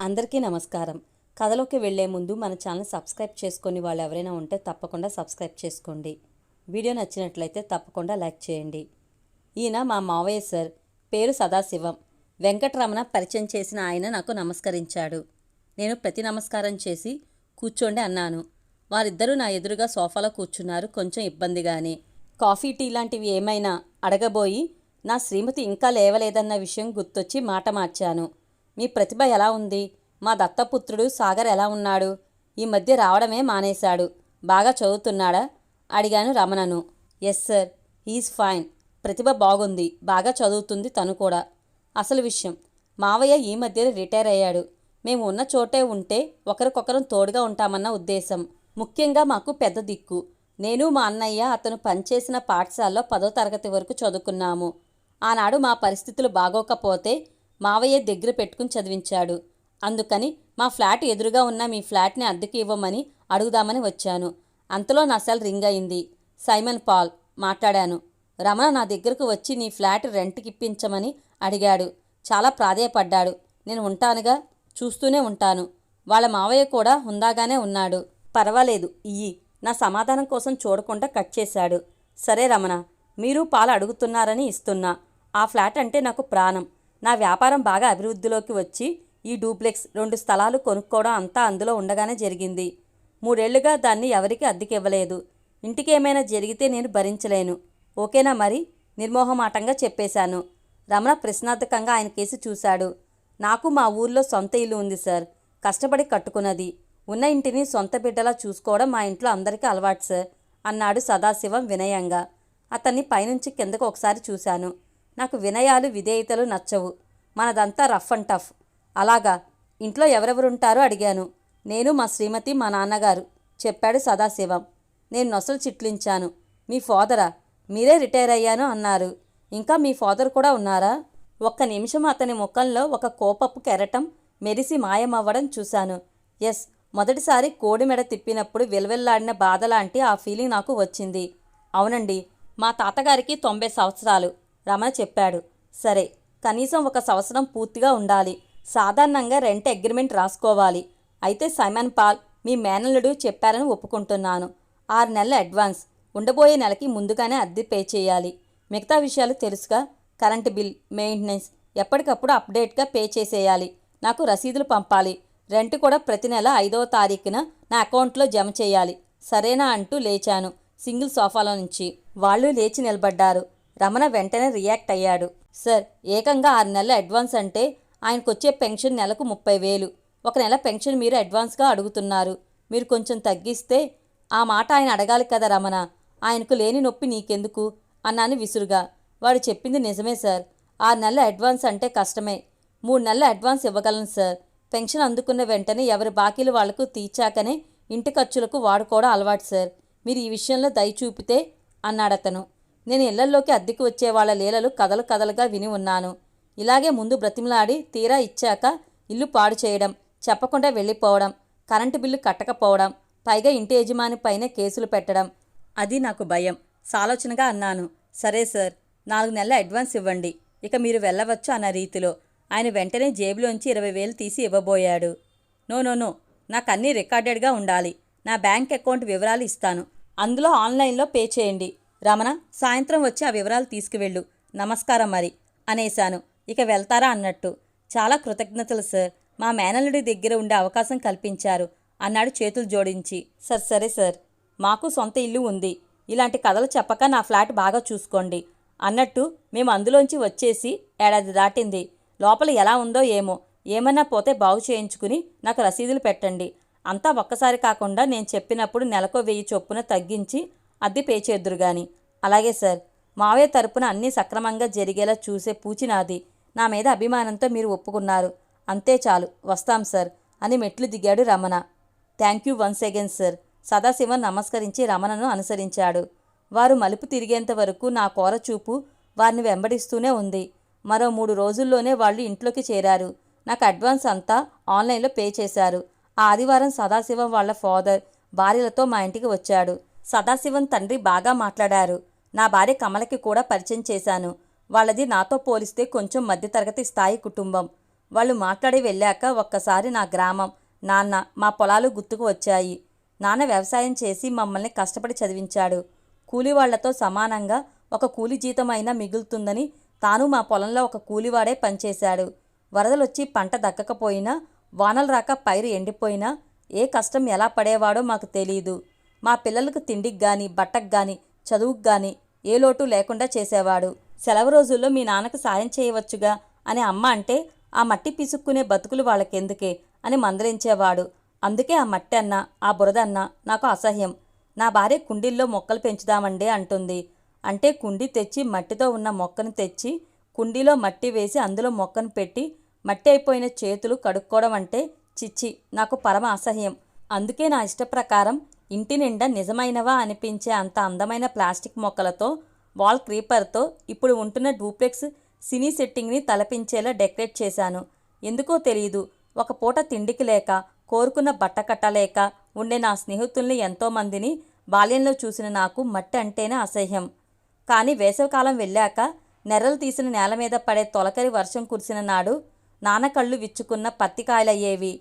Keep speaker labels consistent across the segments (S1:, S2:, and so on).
S1: అందరికీ నమస్కారం. కథలోకి వెళ్ళే ముందు మన ఛానల్ సబ్స్క్రైబ్ చేసుకొని వాళ్ళు ఎవరైనా ఉంటే తప్పకుండా సబ్స్క్రైబ్ చేసుకోండి. వీడియో నచ్చినట్లయితే తప్పకుండా లైక్ చేయండి. ఈయన మా మావయ్య సార్. పేరు సదాశివం. వెంకటరమణ పరిచయం చేసిన ఆయన నాకు నమస్కరించాడు. నేను ప్రతి నమస్కారం చేసి కూర్చోండి అన్నాను. వారిద్దరూ నా ఎదురుగా సోఫాలో కూర్చున్నారు కొంచెం ఇబ్బందిగానే. కాఫీ టీ లాంటివి ఏమైనా అడగబోయి నా శ్రీమతి ఇంకా లేవలేదన్న విషయం గుర్తొచ్చి మాట మార్చాను. మీ ప్రతిభ ఎలా ఉంది? మా దత్తపుత్రుడు సాగర్ ఎలా ఉన్నాడు? ఈ మధ్య రావడమే మానేశాడు. బాగా చదువుతున్నాడా? అడిగాను రమణను. Yes sir. He's fine. Pratibha బాగుంది. బాగా చదువుతుంది తను కూడా. అసలు విషయం. మావయ్య ఈ మధ్యనే రిటైర్ అయ్యాడు. మేము ఉన్న చోటే ఉంటే ఒకరికొకరం తోడుగా ఉంటామన్న ఉద్దేశం. ముఖ్యంగా మాకు పెద్ద దిక్కు. నేను మా అన్నయ్య అతను పనిచేసిన పాఠశాలలో పదో తరగతి వరకు చదువుకున్నాము. ఆనాడు మా పరిస్థితులు బాగోకపోతే మావయ్య దగ్గర పెట్టుకుని చదివించాడు. అందుకని మా ఫ్లాట్ ఎదురుగా ఉన్న మీ ఫ్లాట్ని అద్దెకి ఇవ్వమని అడుగుదామని వచ్చాను. అంతలో నా సెల్ రింగ్ అయింది. సైమన్ పాల్ మాట్లాడాను. రమణ నా దగ్గరకు వచ్చి నీ ఫ్లాట్ రెంట్కి ఇప్పించమని అడిగాడు. చాలా ప్రాధేయపడ్డాడు. నేను ఉంటానుగా? చూస్తూనే ఉంటాను. వాళ్ళ మావయ్య కూడా హుందాగానే ఉన్నాడు. పర్వాలేదు ఇయ్యి. నా సమాధానం కోసం చూడకుండా కట్ చేశాడు. సరే రమణ మీరు పాలు అడుగుతున్నారని ఇస్తున్నా. ఆ ఫ్లాట్ అంటే నాకు ప్రాణం. నా వ్యాపారం బాగా అభివృద్ధిలోకి వచ్చి ఈ డూప్లెక్స్ రెండు స్థలాలు కొనుక్కోవడం అంతా అందులో ఉండగానే జరిగింది. మూడేళ్ళుగా దాన్ని ఎవరికీ అద్దెకివ్వలేదు. ఇంటికి ఏమైనా జరిగితే నేను భరించలేను. ఓకేనా మరి? నిర్మోహమాటంగా చెప్పేశాను. రమణ ప్రశ్నార్థకంగా ఆయన కేసి చూశాడు. నాకు మా ఊర్లో సొంత ఇల్లు ఉంది సార్. కష్టపడి కట్టుకున్నది. ఉన్న ఇంటిని సొంత బిడ్డలా చూసుకోవడం మా ఇంట్లో అందరికీ అలవాటు సార్ అన్నాడు సదాశివం వినయంగా. అతన్ని పైనుంచి కిందకు ఒకసారి చూశాను. నాకు వినయాలు విధేయతలు నచ్చవు. మనదంతా రఫ్ అండ్ టఫ్. అలాగా? ఇంట్లో ఎవరెవరుంటారో అడిగాను. నేను మా శ్రీమతి మా నాన్నగారు. చెప్పాడు సదాశివం. నేను నొసలు చిట్లించాను. మీ ఫాదరా? మీరే రిటైర్ అయ్యాను అన్నారు. ఇంకా మీ ఫాదర్ కూడా ఉన్నారా? ఒక్క నిమిషం అతని ముఖంలో ఒక కోపపు కెరటం మెరిసి మాయమవ్వడం చూశాను. ఎస్ మొదటిసారి కోడి మెడ తిప్పినప్పుడు విలవిల్లాడిన బాధ లాంటి ఆ ఫీలింగ్ నాకు వచ్చింది. అవునండి మా తాతగారికి తొంభై సంవత్సరాలు. రమణ చెప్పాడు. సరే కనీసం ఒక సంవత్సరం పూర్తిగా ఉండాలి. సాధారణంగా రెంట్ అగ్రిమెంట్ రాసుకోవాలి. అయితే సైమన్ పాల్ మీ మేనల్లుడు చెప్పారని ఒప్పుకుంటున్నాను. ఆరు నెలల అడ్వాన్స్. ఉండబోయే నెలకి ముందుగానే అద్దె పే చేయాలి. మిగతా విషయాలు తెలుసుగా? కరెంటు బిల్ మెయింటెనెన్స్ ఎప్పటికప్పుడు అప్డేట్గా పే చేసేయాలి. నాకు రసీదులు పంపాలి. రెంట్ కూడా ప్రతి నెల ఐదవ తారీఖున నా అకౌంట్లో జమ చేయాలి. సరేనా అంటూ లేచాను. సింగిల్ సోఫాలో నుంచి. వాళ్ళు లేచి నిలబడ్డారు. రమణ వెంటనే రియాక్ట్ అయ్యాడు. సార్ ఏకంగా ఆరు నెలల అడ్వాన్స్ అంటే ఆయనకొచ్చే పెన్షన్ నెలకు ముప్పై వేలు. ఒక నెల పెన్షన్ మీరు అడ్వాన్స్గా అడుగుతున్నారు. మీరు కొంచెం తగ్గిస్తే ఆ మాట ఆయన అడగాలి కదా రమణ. ఆయనకు లేని నొప్పి నీకెందుకు? అన్నాను విసురుగా. వాడు చెప్పింది నిజమే సార్. ఆరు నెలల అడ్వాన్స్ అంటే కష్టమే. మూడు నెలల అడ్వాన్స్ ఇవ్వగలను సార్. పెన్షన్ అందుకున్న వెంటనే ఎవరి బాకీలు వాళ్ళకు తీర్చాకనే ఇంటి ఖర్చులకు వాడుకోవడం అలవాటు సార్. మీరు ఈ విషయంలో దయ చూపితే అన్నాడతను. నేను ఇళ్ళల్లోకి అద్దెకు వచ్చే వాళ్ళ లీలలు కథలు కథలుగా విని ఉన్నాను. ఇలాగే ముందు బ్రతిమలాడి తీరా ఇచ్చాక ఇల్లు పాడు చేయడం చెప్పకుండా వెళ్ళిపోవడం కరెంటు బిల్లు కట్టకపోవడం పైగా ఇంటి యజమాని పైన కేసులు పెట్టడం అది నాకు భయం. సాలోచనగా అన్నాను సరే సార్ నాలుగు నెలల అడ్వాన్స్ ఇవ్వండి. ఇక మీరు వెళ్ళవచ్చు అన్న రీతిలో. ఆయన వెంటనే జేబులోంచి ఇరవై వేలు తీసి ఇవ్వబోయాడు. నో నో నో నాకు అన్నీ రికార్డెడ్గా ఉండాలి. నా బ్యాంక్ అకౌంట్ వివరాలు ఇస్తాను. అందులో ఆన్లైన్లో పే చేయండి. రమణ సాయంత్రం వచ్చి ఆ వివరాలు తీసుకువెళ్ళు. నమస్కారం మరి అనేశాను. ఇక వెళ్తారా అన్నట్టు. చాలా కృతజ్ఞతలు సార్. మా మేనల్లుడి దగ్గర ఉండే అవకాశం కల్పించారు. అన్నాడు చేతులు జోడించి. సార్ సరే సార్. మాకు సొంత ఇల్లు ఉంది. ఇలాంటి కథలు చెప్పక నా ఫ్లాట్ బాగా చూసుకోండి. అన్నట్టు మేము అందులోంచి వచ్చేసి ఏడాది దాటింది. లోపల ఎలా ఉందో ఏమో. ఏమన్నా పోతే బాగు చేయించుకుని నాకు రసీదులు పెట్టండి. అంతా ఒక్కసారి కాకుండా నేను చెప్పినప్పుడు నెలకో వెయ్యి చొప్పున తగ్గించి అద్దె పే చేద్దురు గాని అలాగే సార్ మావయ్య తరపున అన్నీ సక్రమంగా జరిగేలా చూసే పూచి నాది. నా మీద అభిమానంతో మీరు ఒప్పుకున్నారు. అంతే చాలు వస్తాం సార్ అని మెట్లు దిగాడు Ramana. Thank you once again sir Sadasivan నమస్కరించి రమణను అనుసరించాడు. వారు మలుపు తిరిగేంత వరకు నా కోర చూపు వారిని వెంబడిస్తూనే ఉంది. మరో మూడు రోజుల్లోనే వాళ్ళు ఇంట్లోకి చేరారు. నాకు అడ్వాన్స్ అంతా ఆన్లైన్లో పే చేశారు. ఆ ఆదివారం సదాశివం వాళ్ళ ఫాదర్ భార్యలతో మా ఇంటికి వచ్చాడు. సదాశివం తండ్రి బాగా మాట్లాడారు. నా భార్య కమలకి కూడా పరిచయం చేశాను. వాళ్ళది నాతో పోలిస్తే కొంచెం మధ్యతరగతి స్థాయి కుటుంబం. వాళ్ళు మాట్లాడి వెళ్ళాక ఒక్కసారి నా గ్రామం నాన్న మా పొలాలు గుర్తుకు వచ్చాయి. నాన్న వ్యవసాయం చేసి మమ్మల్ని కష్టపడి చదివించాడు. కూలి వాళ్ళతో సమానంగా ఒక కూలి జీతం అయినా మిగులుతుందని తాను మా పొలంలో ఒక కూలివాడే పనిచేశాడు. వరదలొచ్చి పంట దక్కకపోయినా వానలు రాక పైరు ఎండిపోయినా ఏ కష్టం ఎలా పడేవాడో మాకు తెలియదు మా పిల్లలకు తిండికి కానీ బట్టకు కానీ చదువుకు గాని ఏ లోటు లేకుండా చేసేవాడు. సెలవు రోజుల్లో మీ నాన్నకు సాయం చేయవచ్చుగా? అని అమ్మ అంటే ఆ మట్టి పిసుక్కునే బతుకులు వాళ్ళకెందుకే? అని మందలించేవాడు. అందుకే ఆ మట్టి అన్న ఆ బురద అన్న నాకు అసహ్యం. నా భార్య కుండీల్లో మొక్కలు పెంచుదామండి అంటుంది. అంటే కుండీ తెచ్చి మట్టితో ఉన్న మొక్కను తెచ్చి కుండీలో మట్టి వేసి అందులో మొక్కను పెట్టి మట్టి అయిపోయిన చేతులు కడుక్కోవడం అంటే చిచ్చి నాకు పరమ అసహ్యం. అందుకే నా ఇష్టప్రకారం ఇంటి నిండా నిజమైనవా అనిపించే అంత అందమైన ప్లాస్టిక్ మొక్కలతో వాల్ క్రీపర్తో ఇప్పుడు ఉంటున్న డూప్లెక్స్ సినీ సెట్టింగ్ని తలపించేలా డెకరేట్ చేశాను. ఎందుకో తెలియదు ఒక పూట తిండికి లేక కోరుకున్న బట్ట కట్టలేక ఉండే నా స్నేహితుల్ని ఎంతోమందిని బాల్యంలో చూసిన నాకు మట్టి అంటేనే అసహ్యం. కానీ వేసవికాలం వెళ్ళాక నెర్రలు తీసిన నేల మీద పడే తొలకరి వర్షం కురిసిన నాడు నాన్న కళ్ళు విచ్చుకున్న పత్తికాయలయ్యేవి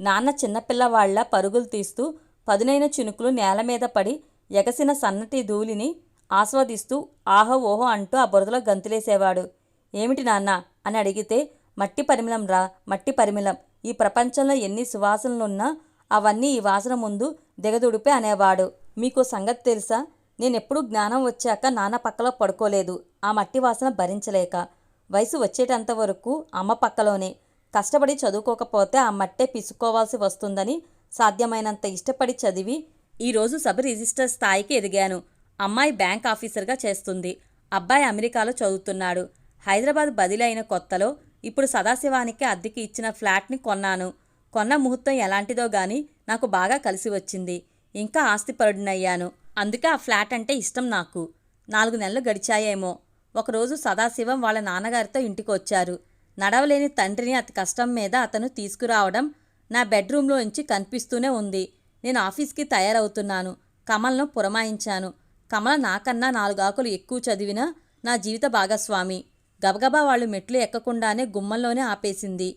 S1: నాన్న చిన్నపిల్లవాళ్ళ పరుగులు తీస్తూ పదునైన చినుకులు నేల మీద పడి ఎగసిన సన్నటి ధూళిని ఆస్వాదిస్తూ ఆహో ఓహో అంటూ ఆ బురదలో గంతులేసేవాడు. ఏమిటి నాన్న? అని అడిగితే మట్టి పరిమళం రా మట్టి పరిమళం. ఈ ప్రపంచంలో ఎన్ని సువాసనలున్నా అవన్నీ ఈ వాసన ముందు దిగదుడిపే అనేవాడు. మీకు సంగతి తెలుసా? నేనెప్పుడు జ్ఞానం వచ్చాక నాన్న పక్కలో పడుకోలేదు. ఆ మట్టి వాసన భరించలేక. వయసు వచ్చేటంత వరకు అమ్మ పక్కలోనే. కష్టపడి చదువుకోకపోతే ఆ మట్టే పిసుకోవాల్సి వస్తుందని సాధ్యమైనంత ఇష్టపడి చదివి ఈరోజు సబ్ రిజిస్టర్ స్థాయికి ఎదిగాను. అమ్మాయి బ్యాంక్ ఆఫీసర్గా చేస్తుంది. అబ్బాయి అమెరికాలో చదువుతున్నాడు. హైదరాబాద్ బదిలీ అయిన కొత్తలో ఇప్పుడు సదాశివానికి అద్దెకి ఇచ్చిన ఫ్లాట్ని కొన్నాను. కొన్న ముహూర్తం ఎలాంటిదో గాని నాకు బాగా కలిసి వచ్చింది. ఇంకా ఆస్తిపరుడినయ్యాను. అందుకే ఆ ఫ్లాట్ అంటే ఇష్టం నాకు. నాలుగు నెలలు గడిచాయేమో. ఒకరోజు సదాశివం వాళ్ళ నాన్నగారితో ఇంటికి వచ్చారు నడవలేని తండ్రిని అతి కష్టం మీద అతను తీసుకురావడం నా బెడ్రూమ్లో నుంచి కనిపిస్తూనే ఉంది. నేను ఆఫీస్కి తయారవుతున్నాను. కమల్ను పురమాయించాను. కమల నాకన్నా నాలుగు ఆకులు ఎక్కువ చదివిన నా జీవిత భాగస్వామి. గబగబా వాళ్ళు మెట్లు ఎక్కకుండానే గుమ్మంలోనే ఆపేసింది.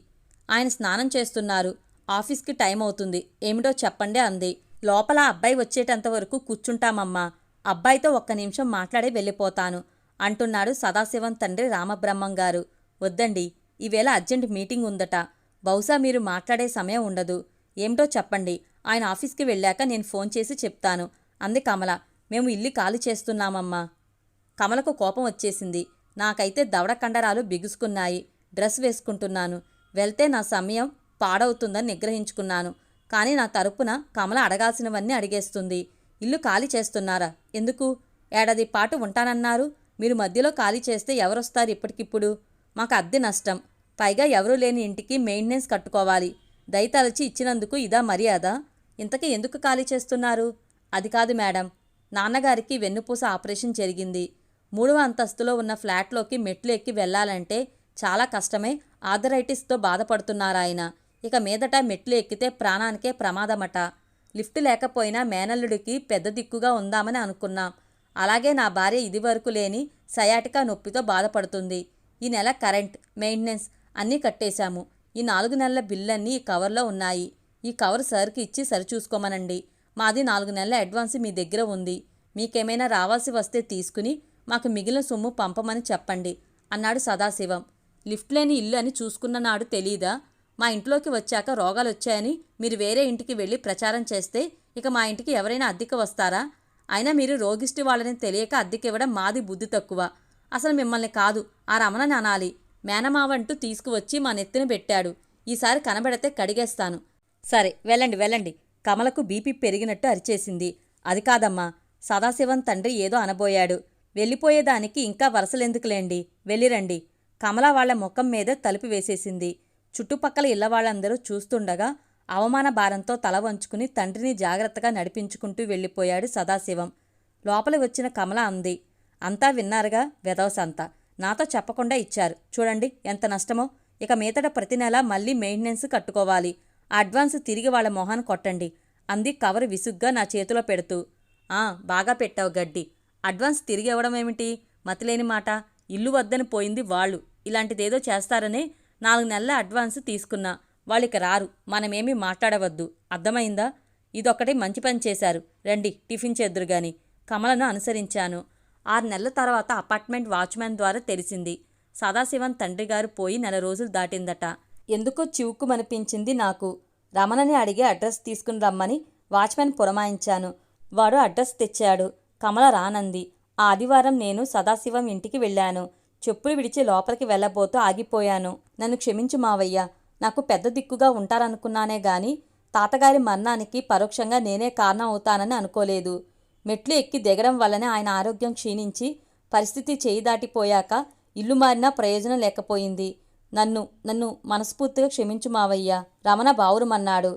S1: ఆయన స్నానం చేస్తున్నారు. ఆఫీస్కి టైం అవుతుంది. ఏమిటో చెప్పండి అంది. లోపల అబ్బాయి వచ్చేటంత వరకు కూర్చుంటామమ్మా. అబ్బాయితో ఒక్క నిమిషం మాట్లాడి వెళ్ళిపోతాను అంటున్నాడు సదాశివం తండ్రి రామబ్రహ్మం గారు. వద్దండి. ఈవేళ అర్జెంట్ మీటింగ్ ఉందట. బహుశా మీరు మాట్లాడే సమయం ఉండదు. ఏమిటో చెప్పండి. ఆయన ఆఫీస్కి వెళ్ళాక నేను ఫోన్ చేసి చెప్తాను. అంది కమల. మేము ఇల్లు ఖాళీ చేస్తున్నామమ్మా. కమలకు కోపం వచ్చేసింది. నాకైతే దవడ కండరాలు బిగుసుకున్నాయి. డ్రెస్ వేసుకుంటున్నాను. వెళ్తే నా సమయం పాడవుతుందని నిగ్రహించుకున్నాను. కానీ నా తరపున కమల అడగాల్సినవన్నీ అడిగేస్తుంది. ఇల్లు ఖాళీ చేస్తున్నారా? ఎందుకు? ఏడాది పాటు ఉంటానన్నారు. మీరు మధ్యలో ఖాళీ చేస్తే ఎవరొస్తారు ఇప్పటికిప్పుడు? మాకు అద్దె నష్టం. పైగా ఎవరూ లేని ఇంటికి మెయింటెనెన్స్ కట్టుకోవాలి. దయతలచి ఇచ్చినందుకు ఇదా మర్యాద? ఇంతకీ ఎందుకు ఖాళీ చేస్తున్నారు? అది కాదు మేడం నాన్నగారికి వెన్నుపూస ఆపరేషన్ జరిగింది. మూడవ అంతస్తులో ఉన్న ఫ్లాట్లోకి మెట్లు ఎక్కి వెళ్ళాలంటే చాలా కష్టమే. ఆర్థరైటిస్తో బాధపడుతున్నారాయన. ఇక మీదట మెట్లు ఎక్కితే ప్రాణానికే ప్రమాదమట. లిఫ్ట్ లేకపోయినా మేనల్లుడికి పెద్ద దిక్కుగా ఉందామని అనుకున్నాం. అలాగే నా భార్య ఇదివరకు లేని సయాటికా నొప్పితో బాధపడుతుంది. ఈ నెల కరెంట్ మెయింటెనెన్స్ అన్నీ కట్టేశాము. ఈ నాలుగు నెలల బిల్లన్నీ ఈ కవర్లో ఉన్నాయి. ఈ కవర్ సార్కి ఇచ్చి సరిచూసుకోమనండి. మాది నాలుగు నెలల అడ్వాన్స్ మీ దగ్గర ఉంది. మీకేమైనా రావాల్సి వస్తే తీసుకుని మాకు మిగిలిన సొమ్ము పంపమని చెప్పండి అన్నాడు సదాశివం. లిఫ్ట్ లేని ఇల్లు అని చూసుకున్న నాడు తెలీదా? మా ఇంట్లోకి వచ్చాక రోగాలు వచ్చాయని మీరు వేరే ఇంటికి వెళ్ళి ప్రచారం చేస్తే ఇక మా ఇంటికి ఎవరైనా అద్దెకి వస్తారా? అయినా మీరు రోగిష్టి వాళ్ళని తెలియక అద్దెకివ్వడం మాది బుద్ధి తక్కువ. అసలు మిమ్మల్ని కాదు ఆ రమణని అనాలి. మేనమావంటూ తీసుకువచ్చి మా నెత్తిన పెట్టాడు. ఈసారి కనబడితే కడిగేస్తాను. సరే వెళ్ళండి వెళ్ళండి. కమలకు బీపీ పెరిగినట్టు అరిచేసింది. అది కాదమ్మా సదాశివం తండ్రి ఏదో అనబోయాడు. వెళ్ళిపోయేదానికి ఇంకా వరసలెందుకులేండి? వెళ్ళిరండి. కమల వాళ్ళ ముఖం మీద తలుపు వేసేసింది. చుట్టుపక్కల ఇళ్ళ వాళ్ళందరూ చూస్తుండగా అవమాన భారంతో తల వంచుకుని తండ్రిని జాగ్రత్తగా నడిపించుకుంటూ వెళ్ళిపోయాడు సదాశివం. లోపలి వచ్చిన కమల అంది. అంతా విన్నారుగా వెదవసంతా. నాతో చెప్పకుండా ఇచ్చారు. చూడండి ఎంత నష్టమో. ఇక మీతట ప్రతి నెల మళ్ళీ మెయింటెనెన్స్ కట్టుకోవాలి. అడ్వాన్స్ తిరిగి వాళ్ళ మొహాన్ని కొట్టండి. అంది కవర్ విసుగ్గా నా చేతిలో పెడుతూ. ఆ బాగా పెట్టావు గడ్డి. అడ్వాన్స్ తిరిగి ఇవ్వడం ఏమిటి? మతిలేని మాట. ఇల్లు వద్దని పోయింది వాళ్ళు. ఇలాంటిదేదో చేస్తారనే నాలుగు నెలల అడ్వాన్స్ తీసుకున్నా. వాళ్ళకి రారు. మనమేమీ మాట్లాడవద్దు. అర్థమైందా? ఇదొక్కటి మంచి పని చేశారు. రండి టిఫిన్ చేద్దురు గాని కమలను అనుసరించాను. ఆరు నెలల తర్వాత అపార్ట్మెంట్ వాచ్మ్యాన్ ద్వారా తెలిసింది సదాశివన్ తండ్రి గారు పోయి నెల రోజులు దాటిందట. ఎందుకో చివుక్కుమనిపించింది నాకు. రమణని అడిగి అడ్రస్ తీసుకుని రమ్మని వాచ్మెన్ పురమాయించాను. వాడు అడ్రస్ తెచ్చాడు. కమల రానంది. ఆ ఆదివారం నేను సదాశివం ఇంటికి వెళ్ళాను. చెప్పులు విడిచి లోపలికి వెళ్ళబోతూ ఆగిపోయాను. నన్ను క్షమించు మావయ్య. నాకు పెద్ద దిక్కుగా ఉంటారనుకున్నానే గాని తాతగారి మరణానికి పరోక్షంగా నేనే కారణం అవుతానని అనుకోలేదు. మెట్లు ఎక్కి దిగడం వల్లనే ఆయన ఆరోగ్యం క్షీణించి పరిస్థితి చేయి దాటిపోయాక ఇల్లు మారినా ప్రయోజనం లేకపోయింది. నన్ను నన్ను మనస్ఫూర్తిగా క్షమించు మావయ్యా రమణ బావురమన్నాడు.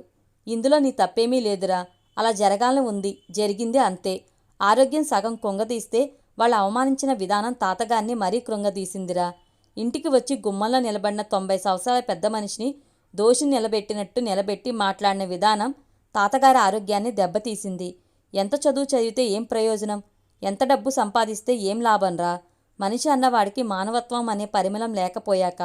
S1: ఇందులో నీ తప్పేమీ లేదురా అలా జరగాలని ఉంది జరిగింది అంతే. ఆరోగ్యం సగం కొంగదీస్తే వాళ్ళు అవమానించిన విధానం తాతగారిని మరీ కృంగదీసిందిరా. ఇంటికి వచ్చి గుమ్మంలో నిలబడిన తొంభై సంవత్సరాల పెద్ద మనిషిని దోషి నిలబెట్టినట్టు నిలబెట్టి మాట్లాడిన విధానం తాతగారి ఆరోగ్యాన్ని దెబ్బతీసింది. ఎంత చదువు చదివితే ఏం ప్రయోజనం? ఎంత డబ్బు సంపాదిస్తే ఏం లాభంరా మనిషి అన్నవాడికి మానవత్వం అనే పరిమళం లేకపోయాక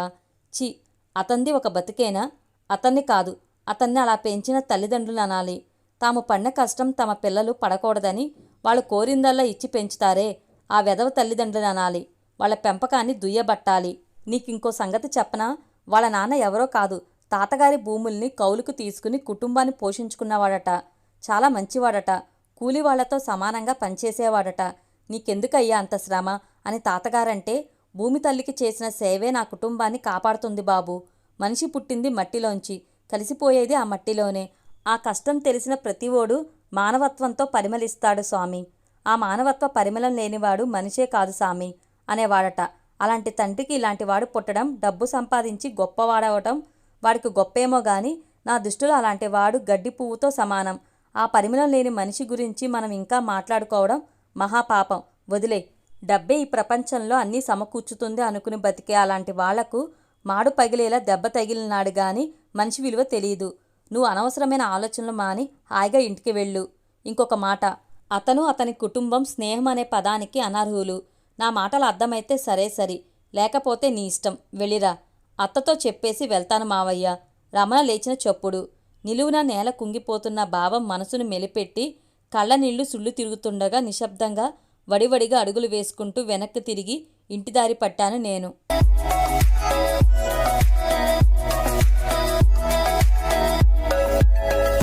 S1: చి అతంది ఒక బతికేనా? అతన్ని కాదు అతన్ని అలా పెంచిన తల్లిదండ్రులు అనాలి. తాము పడిన కష్టం తమ పిల్లలు పడకూడదని వాళ్ళు కోరిందల్లా ఇచ్చి పెంచుతారే. ఆ వెధవ తల్లిదండ్రులు అనాలి. వాళ్ళ పెంపకాన్ని దుయ్యబట్టాలి. నీకింకో సంగతి చెప్పనా? వాళ్ళ నాన్న ఎవరో కాదు తాతగారి భూముల్ని కౌలుకు తీసుకుని కుటుంబాన్ని పోషించుకున్నవాడట. చాలా మంచివాడట. కూలి వాళ్ళతో సమానంగా పనిచేసేవాడట. నీకెందుకయ్యా అంత శ్రమ? అని తాతగారంటే భూమి తల్లికి చేసిన సేవే నా కుటుంబాన్ని కాపాడుతుంది బాబు. మనిషి పుట్టింది మట్టిలోంచి కలిసిపోయేది ఆ మట్టిలోనే. ఆ కష్టం తెలిసిన ప్రతివోడు మానవత్వంతో పరిమళిస్తాడు స్వామి. ఆ మానవత్వ పరిమళం లేనివాడు మనిషే కాదు స్వామి అనేవాడట. అలాంటి తండ్రికి ఇలాంటివాడు పుట్టడం డబ్బు సంపాదించి గొప్పవాడవటం వాడికి గొప్పేమో గాని నా దృష్టిలో అలాంటి వాడు గడ్డి పువ్వుతో సమానం. ఆ పరిమళం లేని మనిషి గురించి మనం ఇంకా మాట్లాడుకోవడం మహాపాపం. వదిలే. డబ్బే ఈ ప్రపంచంలో అన్నీ సమకూర్చుతుంది అనుకుని బతికే అలాంటి వాళ్ళకు మాడు పగిలేలా దెబ్బ తగిలినాడు గాని మనిషి విలువ తెలియదు నువ్వు అనవసరమైన ఆలోచనలు మాని హాయిగా ఇంటికి వెళ్ళు. ఇంకొక మాట. అతను అతని కుటుంబం స్నేహం అనే పదానికి అనర్హులు. నా మాటలు అర్థమైతే సరే సరి. లేకపోతే నీ ఇష్టం. వెళ్ళిరా. అత్తతో చెప్పేసి వెళ్తాను మావయ్య. రమణ లేచిన చెప్పుడు. నిలువున నేల కుంగిపోతున్న భావం మనసును మెలిపెట్టి కళ్ళనీళ్ళు సుళ్ళు తిరుగుతుండగా నిశ్శబ్దంగా వడివడిగా అడుగులు వేసుకుంటూ వెనక్కి తిరిగి ఇంటిదారి పట్టాను నేను.